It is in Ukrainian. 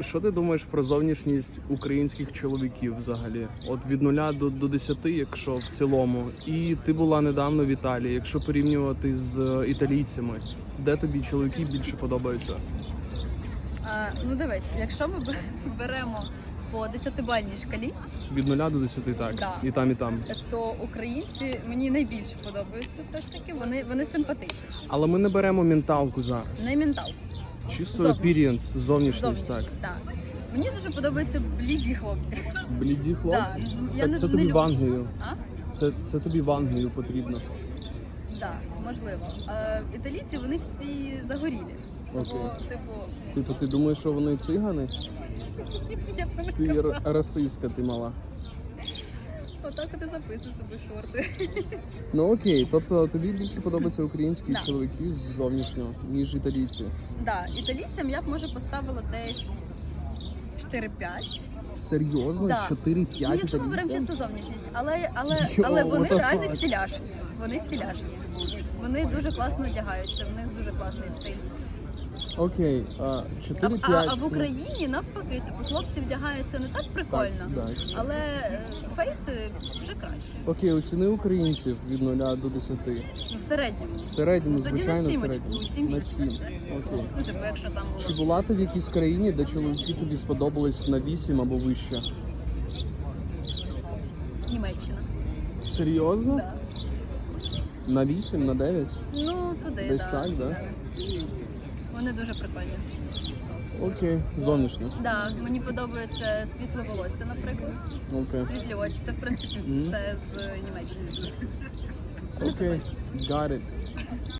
що ти думаєш про зовнішність українських чоловіків взагалі? От від нуля до, до 10, якщо в цілому. І ти була недавно в Італії. Якщо порівнювати з е, італійцями, де тобі чоловіки більше подобаються? А, ну дивись, якщо ми беремо по 10-бальній шкалі, Від нуля до 10, так. Да. І там, і там. то українці мені найбільше подобаються все ж таки. Вони, вони симпатичніші. Але ми не беремо менталку зараз. Не ментал. Чисто appearance, зовнішність, так. Зовнішність, так. Мені дуже подобаються бліді хлопці. Бліді хлопці. Да, так це тобі люблю. в Англію. А? Це, це тобі в Англію потрібно. Так, можливо. А, італійці вони всі загорілі. Окей. Типу, Типу, ти думаєш, що вони цигани? я це не Ти казала. расистка, ти мала. Отак от і записуєш тобі шорти. Ну окей, тобто тобі більше подобаються українські Да. чоловіки з зовнішнього, ніж італійці. Да, італійцям я б може поставила десь 4-5. Серйозно? Да. 4-5 Ну, якщо ми беремо чисто зовнішність, але, але, Йо, але вони the реально fuck? стиляшні. Вони стиляшні. Вони дуже класно одягаються, в них дуже класний стиль. Окей, а, А, 4-5. а, а в Україні навпаки, типу, хлопці вдягаються не так прикольно, Так, так. але е, фейси вже краще. Окей, оціни українців від 0 до 10. Ну, в середньому. В середньому, Ну, тоді на звичайно, в сімочку, середньому. сім На 7. Окей. Ну, типу, якщо там Чи було. була ти в якійсь країні, де чоловіки тобі сподобались на 8 або вище? Німеччина. Серйозно? Да. На 8, на 9? Ну, туди, Десь так, да? Вони дуже прикольні. Окей, зовнішньо. Да, мені подобається світле волосся, наприклад. Окей. Світлі очі. Це в принципі Мгм. все з Німеччини. Окей. Got it.